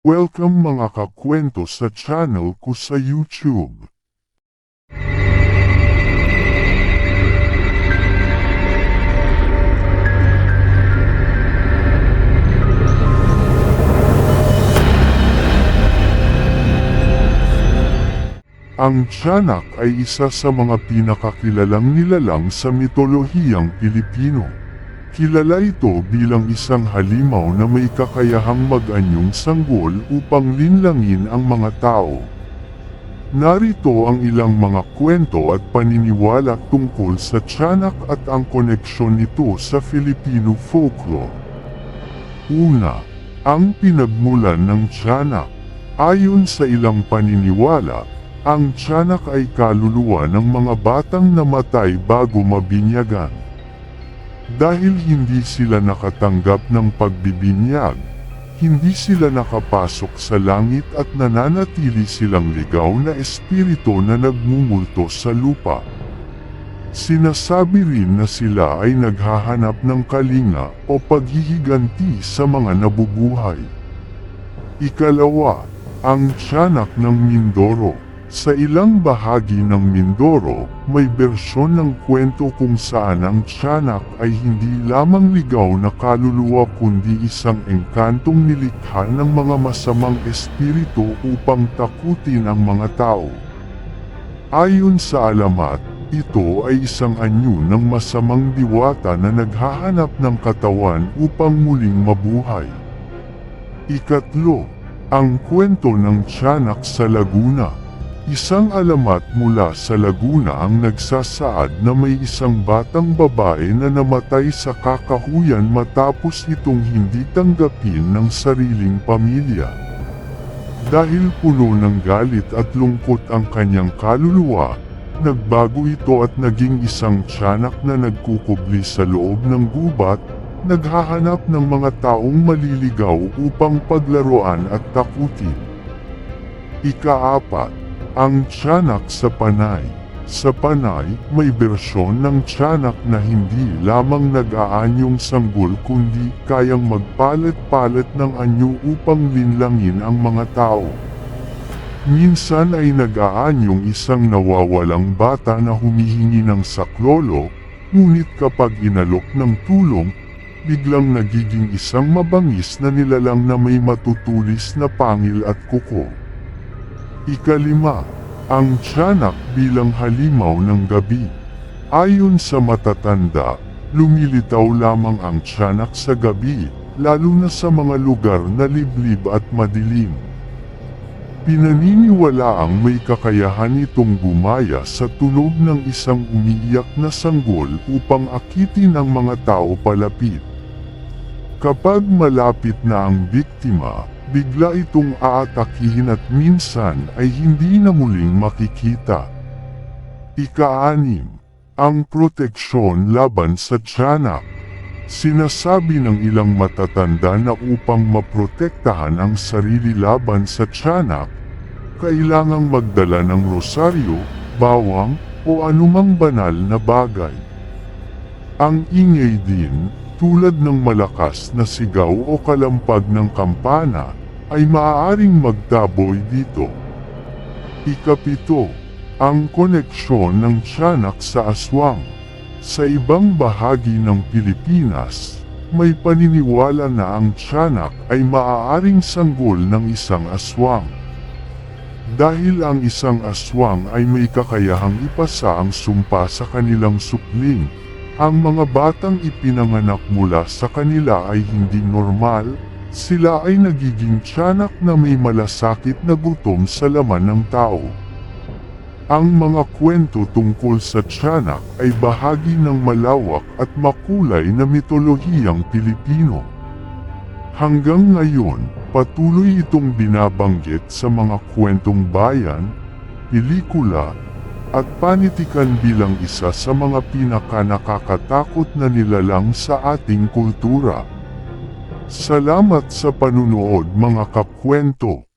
Welcome mga kakwento sa channel ko sa YouTube. Ang tiyanak ay isa sa mga pinakakilalang nilalang sa mitolohiyang Pilipino. Kilala ito bilang isang halimaw na may kakayahang mag-anyong sanggol upang linlangin ang mga tao. Narito ang ilang mga kwento at paniniwala tungkol sa tiyanak at ang koneksyon nito sa Filipino folklore. Una, ang pinagmulan ng tiyanak. Ayon sa ilang paniniwala, ang tiyanak ay kaluluwa ng mga batang namatay bago mabinyagan. Dahil hindi sila nakatanggap ng pagbibinyag, hindi sila nakapasok sa langit at nananatili silang ligaw na espiritu na nagmumulto sa lupa. Sinasabi rin na sila ay naghahanap ng kalinga o paghihiganti sa mga nabubuhay. Ikalawa, ang tiyanak ng Mindoro. Sa ilang bahagi ng Mindoro, may bersyon ng kwento kung saan ang tiyanak ay hindi lamang ligaw na kaluluwa kundi isang engkantong nilikha ng mga masamang espiritu upang takutin ang mga tao. Ayon sa alamat, ito ay isang anyo ng masamang diwata na naghahanap ng katawan upang muling mabuhay. Ikatlo, ang kwento ng tiyanak sa Laguna. Isang alamat mula sa Laguna ang nagsasaad na may isang batang babae na namatay sa kakahuyan matapos itong hindi tanggapin ng sariling pamilya. Dahil puno ng galit at lungkot ang kanyang kaluluwa, nagbago ito at naging isang tiyanak na nagkukubli sa loob ng gubat, naghahanap ng mga taong maliligaw upang paglaruan at takutin. Ikaapat, ang tiyanak sa panay. Sa panay, may bersyon ng tiyanak na hindi lamang nag-aanyong sanggol kundi kayang magpalat-palat ng anyo upang linlangin ang mga tao. Minsan ay nag-aanyong isang nawawalang bata na humihingi ng saklolo, ngunit kapag inalok ng tulong, biglang nagiging isang mabangis na nilalang na may matutulis na pangil at kuko. Ikalima, ang tiyanak bilang halimaw ng gabi. Ayon sa matatanda, lumilitaw lamang ang tiyanak sa gabi, lalo na sa mga lugar na liblib at madilim. Pinaniniwalaang may kakayahan itong gumaya sa tunog ng isang umiiyak na sanggol upang akitin ang mga tao palapit. Kapag malapit na ang biktima, bigla itong aatakihin at minsan ay hindi na muling makikita. Ika-anim, ang proteksyon laban sa tiyanak. Sinasabi ng ilang matatanda na upang maprotektahan ang sarili laban sa tiyanak, kailangang magdala ng rosaryo, bawang, o anumang banal na bagay. Ang ingay din, tulad ng malakas na sigaw o kalampag ng kampana, ay maaaring magtaboy dito. Ikapito, ang koneksyon ng tiyanak sa aswang. Sa ibang bahagi ng Pilipinas, may paniniwala na ang tiyanak ay maaaring sanggol ng isang aswang. Dahil ang isang aswang ay may kakayahang ipasa ang sumpa sa kanilang supling, ang mga batang ipinanganak mula sa kanila ay hindi normal, sila ay nagiging tiyanak na may malasakit na gutom sa laman ng tao. Ang mga kwento tungkol sa tiyanak ay bahagi ng malawak at makulay na mitolohiyang Pilipino. Hanggang ngayon, patuloy itong binabanggit sa mga kwentong bayan, pelikula, at panitikan bilang isa sa mga pinaka-nakakatakot na nilalang sa ating kultura. Salamat sa panunood mga kakwento.